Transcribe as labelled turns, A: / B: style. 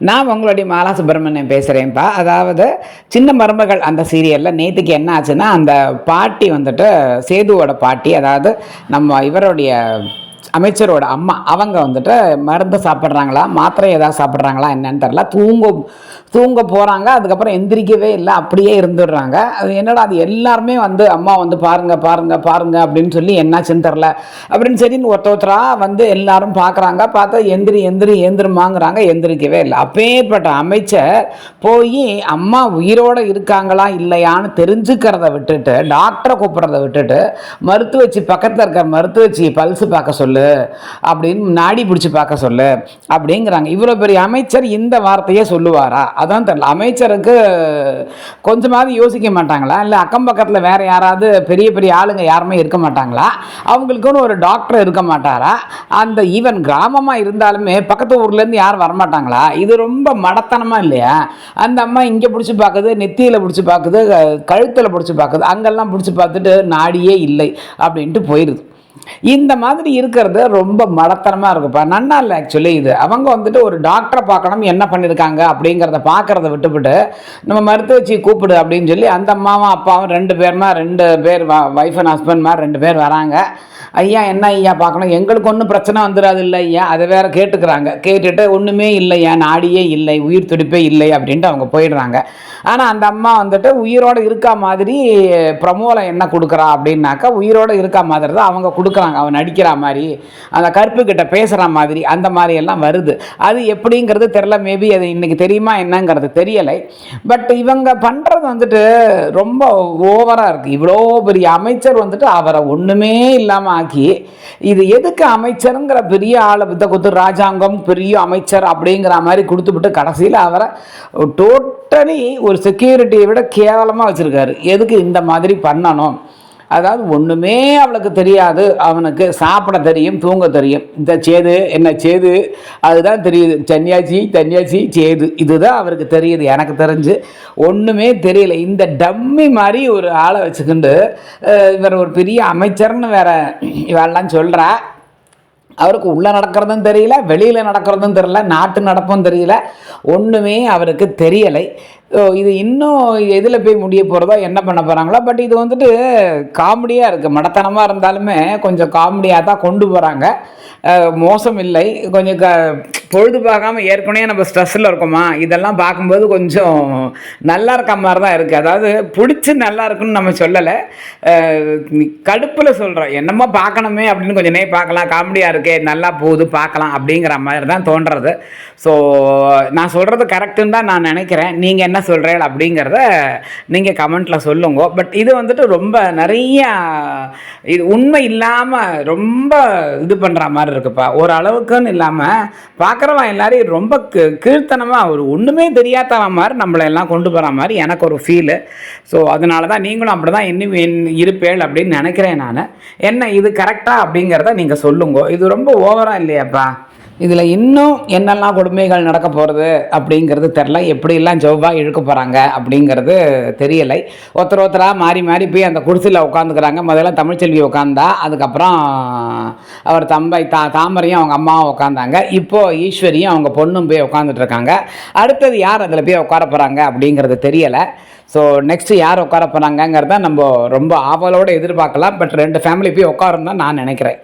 A: நான் உங்களுடைய மாலா சுப்பிரமணியம் பேசுகிறேன்ப்பா அதாவது சின்ன மருமகள் அந்த சீரியலில் நேற்றுக்கு என்ன ஆச்சுன்னா அந்த பாட்டி வந்துட்டு சேதுவோட பாட்டி அதாவது நம்ம இவருடைய அமைச்சரோட அம்மா அவங்க வந்துட்டு மருந்து சாப்பிட்றாங்களா மாத்திரை ஏதாவது சாப்பிட்றாங்களா என்னன்னு தெரில தூங்க தூங்க போகிறாங்க அதுக்கப்புறம் எந்திரிக்கவே இல்லை அப்படியே இருந்துடுறாங்க. அது என்னடா அது எல்லாருமே வந்து அம்மா வந்து பாருங்க பாருங்க பாருங்க அப்படின்னு சொல்லி என்னாச்சுன்னு தெரில அப்படின்னு சரின்னு ஒருத்த ஒருத்தராக வந்து எல்லாரும் பார்க்குறாங்க பார்த்தா எந்திரி எந்திரி எந்திரமாங்கிறாங்க எந்திரிக்கவே இல்லை. அப்பேற்பட்ட அமைச்சர் போய் அம்மா உயிரோடு இருக்காங்களா இல்லையான்னு தெரிஞ்சுக்கிறத விட்டுட்டு டாக்டரை கூப்பிட்றத விட்டுட்டு மருத்துவச்சி பக்கத்தில் இருக்கிற மருத்துவச்சி பல்ஸ் பார்க்க சொல்லு அப்படின்னு நாடி பிடிச்சி பார்க்க சொல்லு அப்படிங்கிறாங்க. இவ்வளோ பெரிய அமைச்சர் இந்த வார்த்தையே சொல்லுவாரா? அதான் தெரியல. அமைச்சருக்கு கொஞ்சமாவது யோசிக்க மாட்டாங்களா? இல்லை அக்கம் பக்கத்தில் வேற யாராவது பெரிய பெரிய ஆளுங்க யாருமே இருக்க மாட்டாங்களா? அவங்களுக்குன்னு ஒரு டாக்டர் இருக்க மாட்டாரா? அந்த ஈவன் கிராமமாக இருந்தாலுமே பக்கத்து ஊர்லேருந்து யாரும் வரமாட்டாங்களா? இது ரொம்ப மடத்தனமாக இல்லையா? அந்த அம்மா இங்கே பிடிச்சி பார்க்குது நெத்தியில் பிடிச்சி பார்க்குது கழுத்தில் பிடிச்சி பார்க்குது அங்கெல்லாம் பிடிச்சி பார்த்துட்டு நாடியே இல்லை அப்படின்ட்டு போயிடுது இந்த மாதிரி இருக்கிறது ரொம்ப மடத்தனமாக இருக்குப்பா. நன்னா இல்லை ஆக்சுவலி இது. அவங்க வந்துட்டு ஒரு டாக்டரை பார்க்கணும் என்ன பண்ணியிருக்காங்க அப்படிங்கிறத பார்க்குறத விட்டுவிட்டு நம்ம மருத்துவச்சி கூப்பிடு அப்படின்னு சொல்லி அந்த அம்மாவும் அப்பாவும் ரெண்டு பேருமா ரெண்டு பேர் ஒய்ஃப் அண்ட் ஹஸ்பண்ட் மாதிரி ரெண்டு பேர் வராங்க. ஐயா என்ன ஐயா பார்க்கணும்? எங்களுக்கு ஒன்றும் பிரச்சனை வந்துடாது இல்லை ஐயா. அதை வேற கேட்டுக்கிறாங்க. கேட்டுட்டு ஒன்றுமே இல்லையா நாடியே இல்லை. உயிர் துடிப்பே இல்லை. அப்படின்ட்டு அவங்க போயிடுறாங்க. ஆனால் அந்த அம்மா வந்துட்டு உயிரோடு இருக்கா மாதிரி பிரமோலை என்ன கொடுக்குறா அப்படின்னாக்கா உயிரோடு இருக்கா மாதிரி தான் அவங்க கொடுக்குறாங்க. அவன் நடிக்கிற மாதிரி அந்த கருப்பு கிட்ட பேசுகிற மாதிரி அந்த மாதிரி எல்லாம் வருது. அது எப்படிங்கிறது தெரில மேபி அது இன்றைக்கி தெரியுமா என்னங்கிறது தெரியலை. பட் இவங்க பண்ணுறது வந்துட்டு ரொம்ப ஓவராக இருக்குது இவ்வளோ பெரிய அமைச்சர் வந்துட்டு அவரை ஒன்றுமே இல்லாமல் ஆக்கி இது எதுக்கு அமைச்சருங்கிற பெரிய ஆளை வித்த குத்து ராஜாங்கம் பெரிய அமைச்சர் அப்படிங்கிற மாதிரி கொடுத்துவிட்டு கடைசியில் அவரை டோட்டலி ஒரு செக்யூரிட்டியை விட கேவலமாக வச்சுருக்காரு. எதுக்கு இந்த மாதிரி பண்ணணும்? அதாவது ஒன்றுமே அவளுக்கு தெரியாது. அவனுக்கு சாப்பிட தெரியும் தூங்க தெரியும். இந்த சேது என்ன சேது? அதுதான் தெரியுது. சன்னியாசி தன்னியாசி சேது. இதுதான் அவருக்கு தெரியுது எனக்கு தெரிஞ்சு. ஒன்றுமே தெரியல. இந்த டம்மி மாதிரி ஒரு ஆளை வச்சுக்கிண்டு இவர் ஒரு பெரிய அமைச்சர்னு வேற இவெல்லாம் சொல்கிறா அவருக்கு உள்ளே நடக்கிறதும் தெரியல வெளியில் நடக்கிறதும் தெரியல நாட்டு நடப்பும் தெரியல. ஒன்றுமே அவருக்கு தெரியலை. ஸோ இது இன்னும் எதில் போய் முடிய போகிறதோ என்ன பண்ண போகிறாங்களோ பட் இது வந்துட்டு காமெடியாக இருக்குது மடத்தனமாக இருந்தாலுமே கொஞ்சம் காமெடியாக தான் கொண்டு போகிறாங்க மோசம் இல்லை. கொஞ்சம் க பொழுது பார்க்காம ஏற்கனவே நம்ம ஸ்ட்ரெஸ்ஸில் இருக்கோமா? இதெல்லாம் பார்க்கும்போது கொஞ்சம் நல்லா இருக்க மாதிரி தான் இருக்குது அதாவது பிடிச்சி நல்லா இருக்குன்னு நம்ம சொல்லலை. கடுப்பில் சொல்கிறோம் என்னமோ பார்க்கணுமே அப்படின்னு கொஞ்சம் நேரம் பார்க்கலாம். காமெடியாக இருக்கே நல்லா போகுது பார்க்கலாம் அப்படிங்கிற மாதிரி தான் தோன்றது. ஸோ நான் சொல்கிறது கரெக்டுன்னு தான் நான் நினைக்கிறேன். நீங்கள் என்ன சொல்கிறீங்க அப்படிங்கிறத நீங்கள் கமெண்ட்டில் சொல்லுங்க. பட் இது வந்துட்டு ரொம்ப நிறைய இது உண்மை இல்லாமல் ரொம்ப இது பண்ணுற மாதிரி இருக்குப்பா. ஓரளவுக்குன்னு இல்லாமல் பார்க்குறவன் எல்லாரையும் ரொம்ப கீ கீழ்த்தனமாக ஒரு ஒன்றுமே தெரியாதவன் மாதிரி நம்மளை எல்லாம் கொண்டு போகிற மாதிரி எனக்கு ஒரு ஃபீலு ஸோ அதனால தான் நீங்களும் அப்படி தான் இன்னும் என்- இருப்பேள் அப்படின்னு நினைக்கிறேன் நான். என்ன இது கரெக்டாக அப்படிங்கிறத நீங்கள் சொல்லுங்க. இது ரொம்ப ஓவராக இல்லையாப்பா? இதில் இன்னும் என்னெல்லாம் கொடுமைகள் நடக்க போகிறது அப்படிங்கிறது தெரில எப்படிலாம் ஜவ்வாக இழுக்க போகிறாங்க அப்படிங்கிறது தெரியலை. ஒருத்தர் ஒருத்தராக மாறி மாறி போய் அந்த குடிசையில் உட்காந்துக்கிறாங்க முதல்ல தமிழ்ச்செல்வி உட்காந்தா அதுக்கப்புறம் அவர் தம்பை தா தாமரையும் அவங்க அம்மாவும் உட்காந்தாங்க இப்போது ஈஸ்வரியும் அவங்க பொண்ணும் போய் உட்காந்துட்டு இருக்காங்க. அடுத்தது யார் அதில் போய் உட்கார போகிறாங்க அப்படிங்கிறது தெரியலை. ஸோ நெக்ஸ்ட்டு யார் உட்கார போகிறாங்கங்கிறத நம்ம ரொம்ப ஆவலோடு எதிர்பார்க்கலாம். பட் ரெண்டு ஃபேமிலி போய் உட்காருன்னு தான் நான் நினைக்கிறேன்.